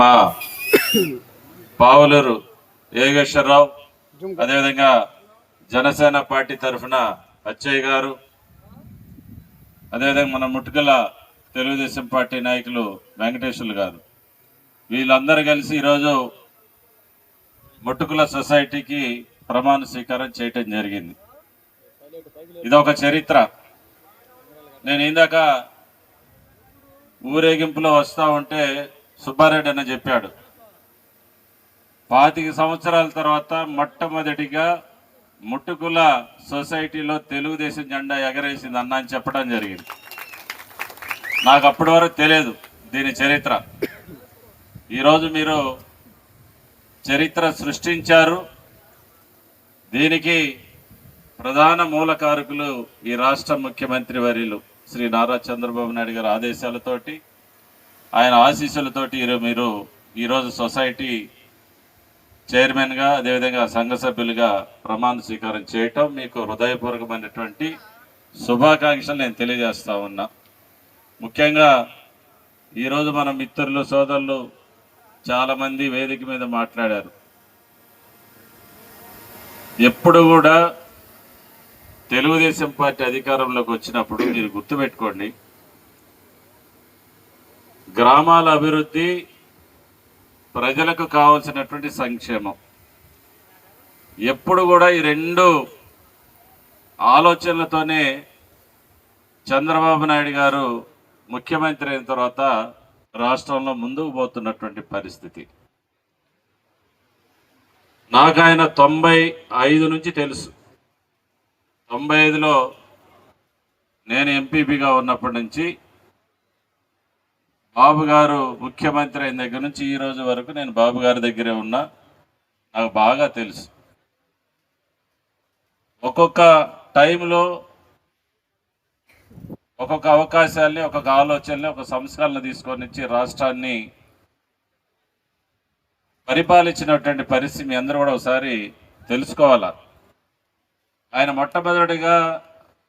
మా పావులూరు యోగేశ్వరరావు అదేవిధంగా జనసేన పార్టీ తరఫున అచ్చయ్య గారు అదేవిధంగా మన ముట్టుకల తెలుగుదేశం పార్టీ నాయకులు వెంకటేశ్వర్లు గారు. వీళ్ళందరూ కలిసి ఈరోజు ముట్టుకుల సొసైటీకి ప్రమాణ స్వీకారం చేయటం జరిగింది. ఇది ఒక చరిత్ర. నేను ఇందాక ఊరేగింపులో వస్తూ ఉంటే సుబ్బారెడ్డి అన్న చెప్పాడు. పాతిక సంవత్సరాల తర్వాత మొట్టమొదటిగా ముట్టుకుల సొసైటీలో తెలుగుదేశం జెండా ఎగరేసింది అన్న అని చెప్పడం జరిగింది. నాకు అప్పటి వరకు తెలియదు దీని చరిత్ర. ఈరోజు మీరు చరిత్ర సృష్టించారు. దీనికి ప్రధాన మూలకారకులు ఈ రాష్ట్ర ముఖ్యమంత్రి వర్యులు శ్రీ నారా చంద్రబాబు నాయుడు గారి ఆదేశాలతోటి ఆయన ఆశీస్సులతోటి మీరు ఈరోజు సొసైటీ చైర్మన్గా అదేవిధంగా సంఘ సభ్యులుగా ప్రమాణ స్వీకారం చేయటం మీకు హృదయపూర్వకమైనటువంటి శుభాకాంక్షలు నేను తెలియజేస్తా ఉన్నా. ముఖ్యంగా ఈరోజు మన మిత్రులు సోదరులు చాలామంది వేదిక మీద మాట్లాడారు. ఎప్పుడు కూడా తెలుగుదేశం పార్టీ అధికారంలోకి వచ్చినప్పుడు మీరు గుర్తుపెట్టుకోండి గ్రామాల అభివృద్ధి ప్రజలకు కావాల్సినటువంటి సంక్షేమం. ఎప్పుడు కూడా ఈ రెండు ఆలోచనలతోనే చంద్రబాబు నాయుడు గారు ముఖ్యమంత్రి అయిన తర్వాత రాష్ట్రంలో ముందుకు పోతున్నటువంటి పరిస్థితి. నాకు ఆయన తొంభై ఐదు నుంచి తెలుసు. తొంభై ఐదులో నేను ఎంపీపీగా ఉన్నప్పటి నుంచి బాబు గారు ముఖ్యమంత్రి అయిన దగ్గర నుంచి ఈ రోజు వరకు నేను బాబు గారి దగ్గరే ఉన్నా. నాకు బాగా తెలుసు. ఒక్కొక్క టైంలో ఒక్కొక్క అవకాశాల్ని ఒక్కొక్క ఆలోచనని ఒక సంస్కరణ తీసుకొని ఇచ్చి రాష్ట్రాన్ని పరిపాలించినటువంటి పరిస్థితి మీ అందరూ కూడా ఒకసారి తెలుసుకోవాలా? ఆయన మొట్టమొదటిగా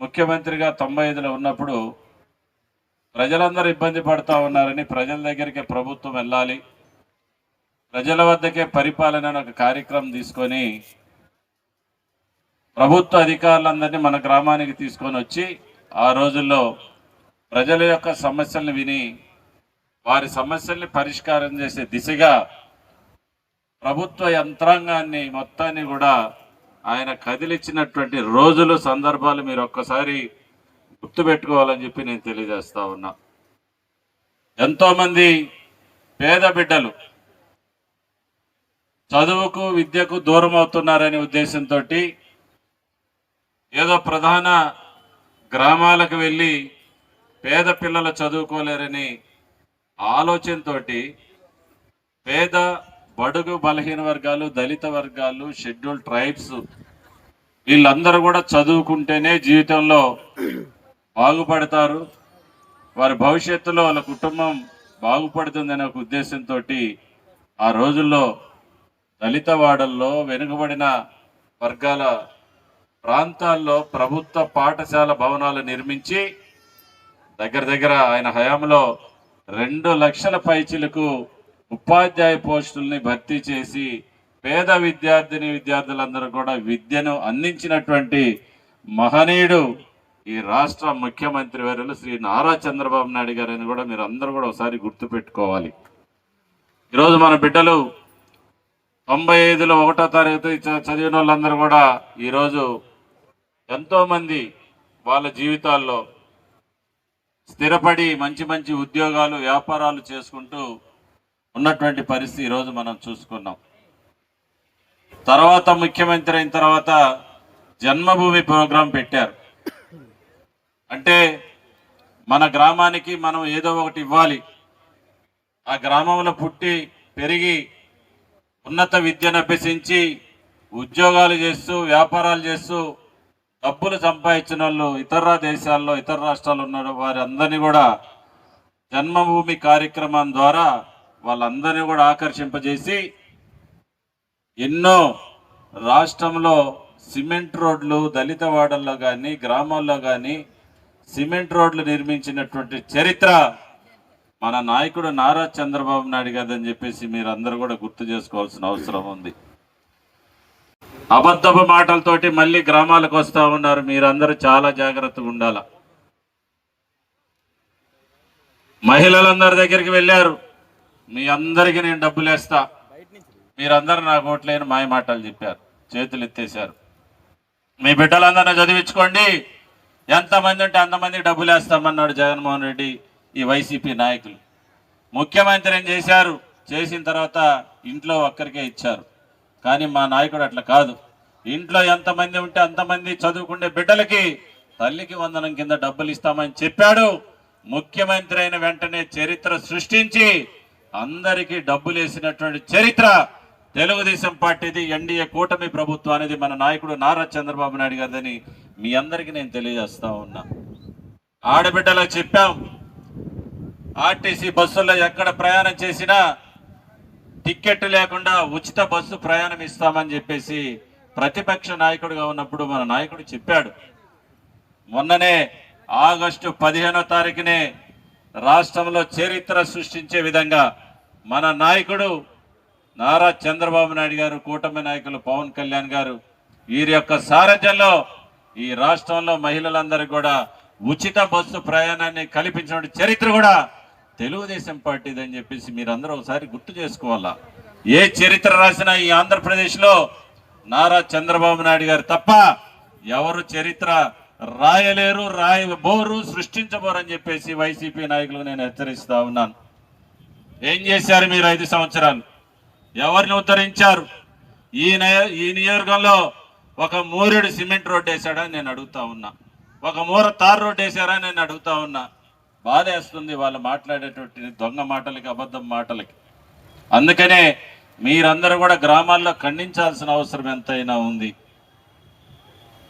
ముఖ్యమంత్రిగా తొంభై ఐదులో ఉన్నప్పుడు ప్రజలందరూ ఇబ్బంది పడుతూ ఉన్నారని ప్రజల దగ్గరికి ప్రభుత్వం వెళ్ళాలి. ప్రజల వద్దకే పరిపాలన ఒక కార్యక్రమం తీసుకొని ప్రభుత్వ అధికారులందరినీ మన గ్రామానికి తీసుకొని వచ్చి ఆ రోజుల్లో ప్రజల యొక్క సమస్యలను విని వారి సమస్యల్ని పరిష్కారం చేసే దిశగా ప్రభుత్వ యంత్రాంగాన్ని మొత్తాన్ని కూడా ఆయన కదిలిచ్చినటువంటి రోజులు సందర్భాలు మీరు ఒక్కసారి గుర్తుపెట్టుకోవాలని చెప్పి నేను తెలియజేస్తా ఉన్నా. ఎంతోమంది పేద బిడ్డలు చదువుకు విద్యకు దూరం అవుతున్నారనే ఉద్దేశంతో ఏదో ప్రధాన గ్రామాలకు వెళ్ళి పేద పిల్లలు చదువుకోలేరని ఆలోచనతో పేద బడుగు బలహీన వర్గాలు దళిత వర్గాలు షెడ్యూల్ ట్రైబ్స్ వీళ్ళందరూ కూడా చదువుకుంటేనే జీవితంలో బాగుపడతారు. వారి భవిష్యత్తులో వాళ్ళ కుటుంబం బాగుపడుతుందనే ఒక ఉద్దేశంతో ఆ రోజుల్లో దళిత వాడల్లో వెనుకబడిన వర్గాల ప్రాంతాల్లో ప్రభుత్వ పాఠశాల భవనాలు నిర్మించి దగ్గర దగ్గర ఆయన హయాంలో రెండు లక్షల పైచిలకు ఉపాధ్యాయ పోస్టుల్ని భర్తీ చేసి పేద విద్యార్థిని విద్యార్థులందరూ కూడా విద్యను అందించినటువంటి మహనీయుడు ఈ రాష్ట్ర ముఖ్యమంత్రి వర్యులు శ్రీ నారా చంద్రబాబు నాయుడు గారని కూడా మీరు అందరూ కూడా ఒకసారి గుర్తుపెట్టుకోవాలి. ఈరోజు మన బిడ్డలు తొంభై ఐదులో ఒకటో తరగతి చ- చదివిన వాళ్ళందరూ కూడా ఈరోజు ఎంతోమంది వాళ్ళ జీవితాల్లో స్థిరపడి మంచి మంచి ఉద్యోగాలు వ్యాపారాలు చేసుకుంటూ ఉన్నటువంటి పరిస్థితి ఈరోజు మనం చూసుకున్నాం. తర్వాత ముఖ్యమంత్రి అయిన తర్వాత జన్మభూమి ప్రోగ్రాం పెట్టారు. అంటే మన గ్రామానికి మనం ఏదో ఒకటి ఇవ్వాలి. ఆ గ్రామంలో పుట్టి పెరిగి ఉన్నత విద్యను అభ్యసించి ఉద్యోగాలు చేస్తూ వ్యాపారాలు చేస్తూ డబ్బులు సంపాదించిన వాళ్ళు ఇతర దేశాల్లో ఇతర రాష్ట్రాల్లో ఉన్న వారందరినీ కూడా జన్మభూమి కార్యక్రమం ద్వారా వాళ్ళందరినీ కూడా ఆకర్షింపజేసి ఎన్నో రాష్ట్రంలో సిమెంట్ రోడ్లు దళిత వాడల్లో కానీ గ్రామాల్లో కానీ సిమెంట్ రోడ్లు నిర్మించినటువంటి చరిత్ర మన నాయకుడు నారా చంద్రబాబు నాయుడు గారని చెప్పేసి మీరు అందరూ కూడా గుర్తు చేసుకోవాల్సిన అవసరం ఉంది. అబద్ధపు మాటలతోటి మళ్ళీ గ్రామాలకు వస్తా ఉన్నారు. మీరందరూ చాలా జాగ్రత్తగా ఉండాల. మహిళలందరి దగ్గరికి వెళ్ళారు. మీ అందరికీ నేను డబ్బులు వేస్తా. మీరందరూ నాకు ఓట్లేని మాయ మాటలు చెప్పారు. చేతులు ఎత్తేశారు మీ బిడ్డలందరినీ చదివించుకోండి. ఎంతమంది ఉంటే అంతమంది డబ్బులు వేస్తామన్నాడు జగన్మోహన్ రెడ్డి ఈ వైసీపీ నాయకులు. ముఖ్యమంత్రి ఏం చేశారు? చేసిన తర్వాత ఇంట్లో ఒక్కరికే ఇచ్చారు. కానీ మా నాయకుడు అట్లా కాదు. ఇంట్లో ఎంతమంది ఉంటే అంతమంది చదువుకునే బిడ్డలకి తల్లికి వందనం కింద డబ్బులు ఇస్తామని చెప్పాడు. ముఖ్యమంత్రి అయిన వెంటనే చరిత్ర సృష్టించి అందరికీ డబ్బులు వేసినటువంటి చరిత్ర తెలుగుదేశం పార్టీది ఎన్డీఏ కూటమి ప్రభుత్వం అనేది మన నాయకుడు నారా చంద్రబాబు నాయుడు గారిదని మీ అందరికీ నేను తెలియజేస్తా ఉన్నా. ఆడబిడ్డలకు చెప్పాం ఆర్టీసీ బస్సుల్లో ఎక్కడ ప్రయాణం చేసినా టిక్కెట్ లేకుండా ఉచిత బస్సు ప్రయాణం ఇస్తామని చెప్పేసి ప్రతిపక్ష నాయకుడిగా ఉన్నప్పుడు మన నాయకుడు చెప్పాడు. మొన్ననే ఆగస్టు పదిహేనో తారీఖునే రాష్ట్రంలో చరిత్ర సృష్టించే విధంగా మన నాయకుడు నారా చంద్రబాబు నాయుడు గారు కూటమి నాయకులు పవన్ కళ్యాణ్ గారు వీరి యొక్క సారథ్యంలో ఈ రాష్ట్రంలో మహిళలందరికీ కూడా ఉచిత బస్సు ప్రయాణాన్ని కల్పించిన చరిత్ర కూడా తెలుగుదేశం పార్టీది అని చెప్పేసి మీరందరూ ఒకసారి గుర్తు చేసుకోవాలా. ఏ చరిత్ర రాసినా ఈ ఆంధ్రప్రదేశ్లో నారా చంద్రబాబు నాయుడు గారు తప్ప ఎవరు చరిత్ర రాయలేరు రాయబోరు సృష్టించబోరని చెప్పేసి వైసీపీ నాయకులు నేను హెచ్చరిస్తా ఉన్నాను. ఏం చేశారు మీరు ఐదు సంవత్సరాలు? ఎవరిని ఉద్ధరించారు? ఈ నయ- ఈ నియోజకంలో ఒక మూరెడు సిమెంట్ రోడ్ వేశాడని నేను అడుగుతా ఉన్నా. ఒక మూర తార్ రోడ్ వేశారా నేను అడుగుతా ఉన్నా. బాధేస్తుంది వాళ్ళు మాట్లాడేటువంటి దొంగ మాటలకి అబద్ధం మాటలకి. అందుకనే మీరందరూ కూడా గ్రామాల్లో ఖండించాల్సిన అవసరం ఎంతైనా ఉంది.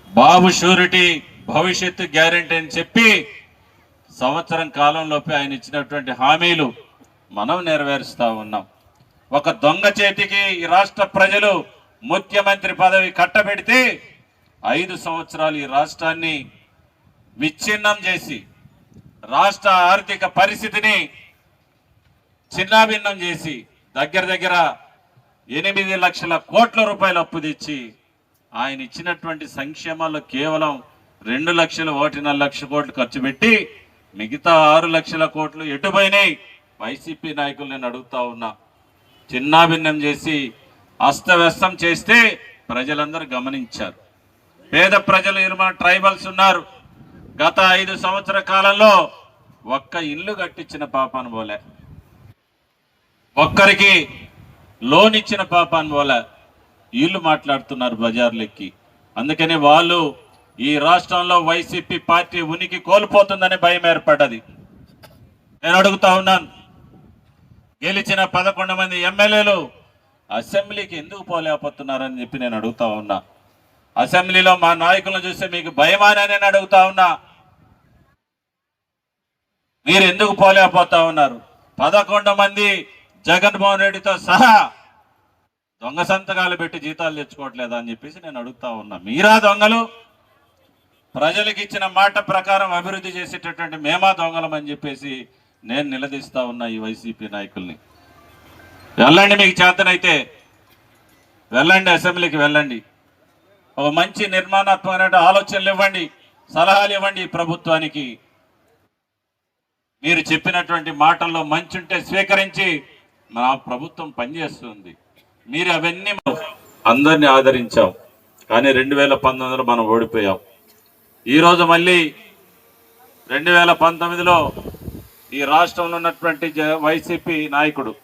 బాబు షూరిటీ భవిష్యత్తు గ్యారెంటీ అని చెప్పి సంవత్సరం కాలంలోపే ఆయన ఇచ్చినటువంటి హామీలు మనం నెరవేరుస్తూ ఉన్నాం. ఒక దొంగ చేతికి ఈ రాష్ట్ర ప్రజలు ముఖ్యమంత్రి పదవి కట్టబెడితే ఐదు సంవత్సరాలు ఈ రాష్ట్రాన్ని విచ్ఛిన్నం చేసి రాష్ట్ర ఆర్థిక పరిస్థితిని చిన్నాభిన్నం చేసి దగ్గర దగ్గర ఎనిమిది లక్షల కోట్ల రూపాయలు అప్పు తెచ్చి ఆయన ఇచ్చినటువంటి సంక్షేమాల్లో కేవలం రెండు లక్షలు ఒకటిన్నర లక్ష కోట్లు ఖర్చు పెట్టి మిగతా ఆరు లక్షల కోట్లు ఎటుపోయినాయి? వైసీపీ నాయకులు నేను అడుగుతా ఉన్నా. చిన్నాభిన్నం చేసి అస్తవ్యస్తం చేస్తే ప్రజలందరూ గమనించారు. పేద ప్రజలు ఇరుమ ట్రైబల్స్ ఉన్నారు. గత ఐదు సంవత్సర కాలంలో ఒక్క ఇల్లు కట్టించిన పాపాను పోలే ఒక్కరికి లోన్ ఇచ్చిన పాపాను పోలే వీళ్ళు మాట్లాడుతున్నారు బజార్లెక్కి. అందుకని వాళ్ళు ఈ రాష్ట్రంలో వైసీపీ పార్టీ ఉనికి కోల్పోతుందనే భయం ఏర్పడ్డది. నేను అడుగుతా ఉన్నాను. గెలిచిన పదకొండు మంది ఎమ్మెల్యేలు అసెంబ్లీకి ఎందుకు పోలేకపోతున్నారని చెప్పి నేను అడుగుతా ఉన్నా. అసెంబ్లీలో మా నాయకులను చూస్తే మీకు భయమానే నేను అడుగుతా ఉన్నా. మీరు ఎందుకు పోలేకపోతా ఉన్నారు? పదకొండు మంది జగన్మోహన్ రెడ్డితో సహా దొంగ సంతకాలు పెట్టి జీతాలు తెచ్చుకోవట్లేదా అని చెప్పేసి నేను అడుగుతా ఉన్నా. మీరా దొంగలు? ప్రజలకు ఇచ్చిన మాట ప్రకారం అభివృద్ధి చేసేటటువంటి మేమా దొంగలం అని చెప్పేసి నేను నిలదీస్తా ఉన్నా ఈ వైసీపీ నాయకుల్ని. వెళ్ళండి మీకు చేతనైతే. వెళ్ళండి అసెంబ్లీకి వెళ్ళండి. ఒక మంచి నిర్మాణాత్మకమైన ఆలోచనలు ఇవ్వండి సలహాలు ఇవ్వండి ప్రభుత్వానికి. మీరు చెప్పినటువంటి మాటల్లో మంచి ఉంటే స్వీకరించి మన ప్రభుత్వం పనిచేస్తుంది. మీరు అవన్నీ అందరినీ ఆదరించాం కానీ రెండు వేల పంతొమ్మిదిలో మనం ఓడిపోయాం. ఈరోజు మళ్ళీ రెండు వేల పంతొమ్మిదిలో ఈ రాష్ట్రంలో ఉన్నటువంటి జ- వైసీపీ నాయకుడు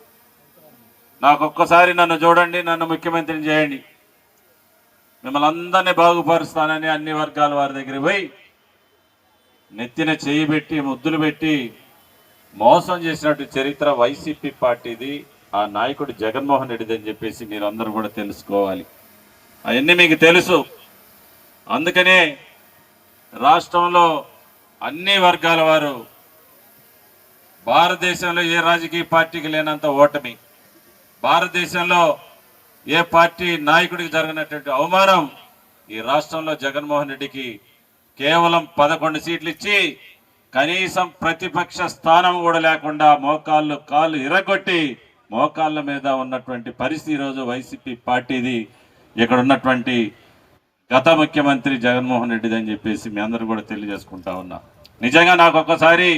నాకు ఒక్కసారి నన్ను చూడండి నన్ను ముఖ్యమంత్రిని చేయండి. మిమ్మల్ని అందరినీ బాగుపరుస్తానని అన్ని వర్గాల వారి దగ్గరికి పోయి నెత్తిన చేయి పెట్టి ముద్దులు పెట్టి మోసం చేసినట్టు చరిత్ర వైసీపీ పార్టీది ఆ నాయకుడు జగన్మోహన్ రెడ్డిది అని చెప్పేసి మీరు అందరూ కూడా తెలుసుకోవాలి. అవన్నీ మీకు తెలుసు. అందుకనే రాష్ట్రంలో అన్ని వర్గాల వారు భారతదేశంలో ఏ రాజకీయ పార్టీకి లేనంత ఓటమి. భారతదేశంలో ఏ పార్టీ నాయకుడికి జరిగినటువంటి అవమానం ఈ రాష్ట్రంలో జగన్మోహన్ రెడ్డికి కేవలం పదకొండు సీట్లు ఇచ్చి కనీసం ప్రతిపక్ష స్థానం కూడా లేకుండా మోకాళ్ళు కాళ్ళు ఇరగొట్టి మోకాళ్ళ మీద ఉన్నటువంటి పరిస్థితి ఈరోజు వైసీపీ పార్టీది. ఇక్కడ ఉన్నటువంటి గత ముఖ్యమంత్రి జగన్మోహన్ రెడ్డిది అని చెప్పేసి మీ అందరూ కూడా తెలియజేసుకుంటా ఉన్నా. నిజంగా నాకు ఒక్కసారి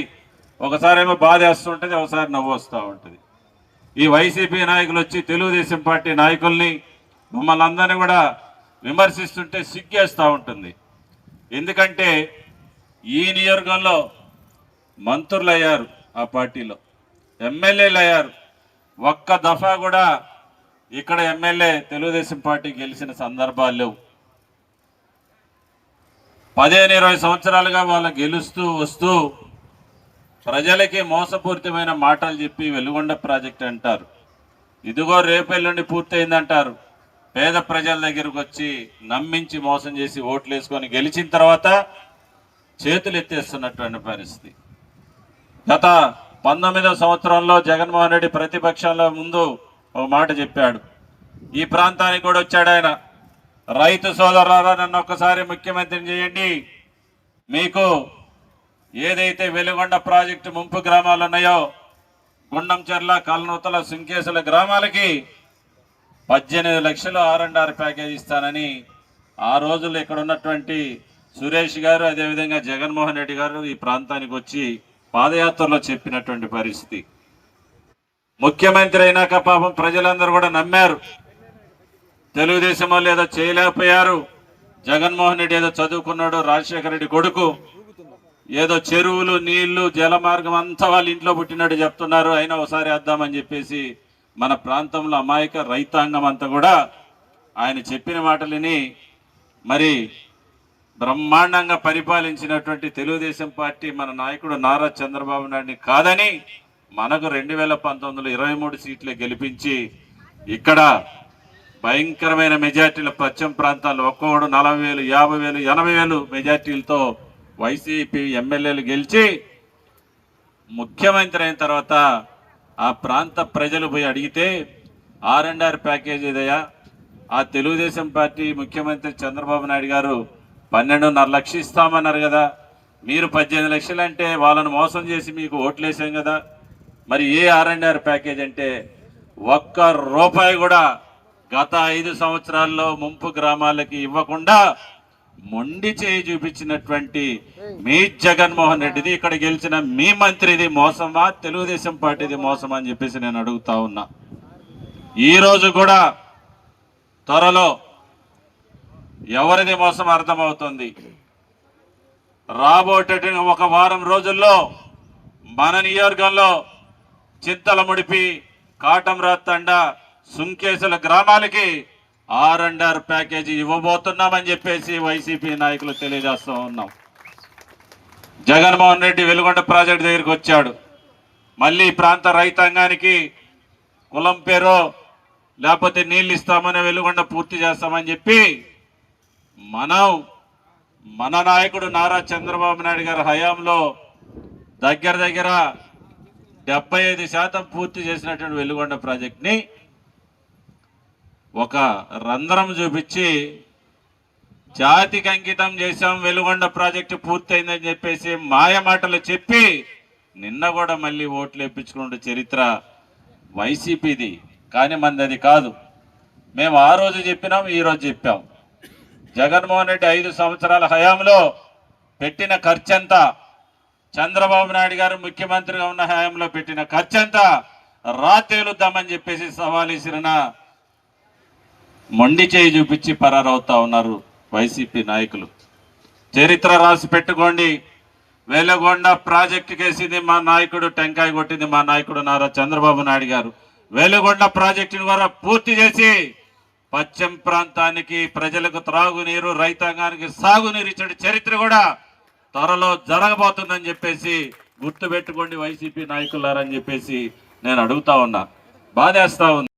ఒకసారి ఏమో బాధ వేస్తుంటుంది ఒకసారి నవ్వు వస్తూ ఉంటుంది. ఈ వైసీపీ నాయకులు వచ్చి తెలుగుదేశం పార్టీ నాయకుల్ని మమ్మల్ని అందరినీ కూడా విమర్శిస్తుంటే సిగ్గేస్తూ ఉంటుంది. ఎందుకంటే ఈ నియోజకంలో మంత్రులు అయ్యారు ఆ పార్టీలో ఎమ్మెల్యేలు అయ్యారు ఒక్క దఫా కూడా ఇక్కడ ఎమ్మెల్యే తెలుగుదేశం పార్టీ గెలిచిన సందర్భాలు లేవు. పదిహేను ఇరవై సంవత్సరాలుగా వాళ్ళు గెలుస్తూ వస్తూ ప్రజలకి మోసపూరితమైన మాటలు చెప్పి వెలుగొండ ప్రాజెక్ట్ అంటారు. ఇదిగో రేపెల్లుండి పూర్తయిందంటారు. పేద ప్రజల దగ్గరకు వచ్చి నమ్మించి మోసం చేసి ఓట్లు వేసుకొని గెలిచిన తర్వాత చేతులు ఎత్తేస్తున్నటువంటి పరిస్థితి. గత పంతొమ్మిదవ సంవత్సరంలో జగన్మోహన్ రెడ్డి ప్రతిపక్షంలో ముందు ఒక మాట చెప్పాడు. ఈ ప్రాంతానికి కూడా వచ్చాడు ఆయన. రైతు సోదరులారా నన్ను ఒక్కసారి ముఖ్యమంత్రిని చేయండి. మీకు ఏదైతే వెలుగొండ ప్రాజెక్టు ముంపు గ్రామాలు ఉన్నాయో గుండంచెర్ల కల్నూతల సుంకేసుల గ్రామాలకి పద్దెనిమిది లక్షలు ఆర్ అండ్ ఆర్ ప్యాకేజ్ ఇస్తానని ఆ రోజుల్లో ఇక్కడ ఉన్నటువంటి సురేష్ గారు అదేవిధంగా జగన్మోహన్ రెడ్డి గారు ఈ ప్రాంతానికి వచ్చి పాదయాత్రలో చెప్పినటువంటి పరిస్థితి. ముఖ్యమంత్రి అయినాక పాపం ప్రజలందరూ కూడా నమ్మారు. తెలుగుదేశం వాళ్ళు ఏదో చేయలేకపోయారు. జగన్మోహన్ రెడ్డి ఏదో చదువుకున్నాడు రాజశేఖర రెడ్డి కొడుకు. ఏదో చెరువులు నీళ్ళు జలమార్గం అంతా వాళ్ళ ఇంట్లో పుట్టినట్టు చెప్తున్నారు. అయినా ఒకసారి వేద్దామని చెప్పేసి మన ప్రాంతంలో అమాయక రైతాంగం అంతా కూడా ఆయన చెప్పిన మాటలని మరి బ్రహ్మాండంగా పరిపాలించినటువంటి తెలుగుదేశం పార్టీ మన నాయకుడు నారా చంద్రబాబు నాయుడిని కాదని మనకు రెండు వేల పంతొమ్మిదిలో ఇరవై మూడు సీట్లు గెలిపించి ఇక్కడ భయంకరమైన మెజార్టీల పశ్చిమ ప్రాంతాల్లో ఒక్కోడు నలభై వేలు యాభై వేలు ఎనభై వేలు మెజార్టీలతో వైసీపీ ఎమ్మెల్యేలు గెలిచి ముఖ్యమంత్రి అయిన తర్వాత ఆ ప్రాంత ప్రజలు పోయి అడిగితే ఆర్ అండ్ ఆర్ ప్యాకేజ్ ఇదయా ఆ తెలుగుదేశం పార్టీ ముఖ్యమంత్రి చంద్రబాబు నాయుడు గారు పన్నెండున్నర లక్షలు ఇస్తామన్నారు కదా. మీరు పద్దెనిమిది లక్షలు అంటే వాళ్ళను మోసం చేసి మీకు ఓట్లేసాం కదా. మరి ఏ ఆర్ అండ్ ఆర్ ప్యాకేజ్ అంటే ఒక్క రూపాయి కూడా గత ఐదు సంవత్సరాల్లో ముంపు గ్రామాలకి ఇవ్వకుండా మొండి చేయి చూపించినటువంటి మీ జగన్మోహన్ రెడ్డిది ఇక్కడ గెలిచిన మీ మంత్రిది మోసమా? తెలుగుదేశం పార్టీది మోసమా అని చెప్పేసి నేను అడుగుతా ఉన్నా. ఈ రోజు కూడా త్వరలో ఎవరిది మోసం అర్థమవుతుంది? రాబోయేట ఒక వారం రోజుల్లో మన నియోజకంలో చింతల ముడిపి కాటంరాత్తండ సుంకేసుల గ్రామాలకి ఆర్ అండ్ ఆర్ ప్యాకేజీ ఇవ్వబోతున్నామని చెప్పేసి వైసీపీ నాయకులు తెలియజేస్తూ ఉన్నాం. జగన్మోహన్ రెడ్డి వెలుగొండ ప్రాజెక్టు దగ్గరికి వచ్చాడు. మళ్ళీ ప్రాంత రైతాంగానికి కులం పేరో లేకపోతే నీళ్ళు ఇస్తామని వెలుగొండ పూర్తి చేస్తామని చెప్పి మనం మన నాయకుడు నారా చంద్రబాబు నాయుడు గారి హయాంలో దగ్గర దగ్గర డెబ్బై ఐదు శాతం పూర్తి చేసినటువంటి వెలుగొండ ప్రాజెక్ట్ని ఒక రంధ్రం చూపించి జాతికి అంకితం చేశాం వెలుగొండ ప్రాజెక్టు పూర్తయిందని చెప్పేసి మాయ మాటలు చెప్పి నిన్న కూడా మళ్ళీ ఓట్లు వేయించుకున్న చరిత్ర వైసీపీది కానీ మంది అది కాదు. మేము ఆ రోజు చెప్పినాం ఈరోజు చెప్పాం. జగన్మోహన్ రెడ్డి ఐదు సంవత్సరాల హయాంలో పెట్టిన ఖర్చంతా చంద్రబాబు నాయుడు గారు ముఖ్యమంత్రిగా ఉన్న హయాంలో పెట్టిన ఖర్చంతా రాతేలుద్దామని చెప్పేసి సవాల్ ఇసిరిన మొండి చేయి చూపించి పరారవుతా ఉన్నారు వైసీపీ నాయకులు. చరిత్ర రాసి పెట్టుకోండి. వేలగొండ ప్రాజెక్టు కేసింది మా నాయకుడు టెంకాయ కొట్టింది మా నాయకుడు నారా చంద్రబాబు నాయుడు గారు. వేలగొండ ప్రాజెక్టును కూడా పూర్తి చేసి పశ్చిమ ప్రాంతానికి ప్రజలకు త్రాగునీరు రైతాంగానికి సాగునీరు ఇచ్చిన చరిత్ర కూడా త్వరలో జరగబోతుందని చెప్పేసి గుర్తుపెట్టుకోండి వైసీపీ నాయకులారని చెప్పేసి నేను అడుగుతా ఉన్నా. బాధేస్తా ఉంది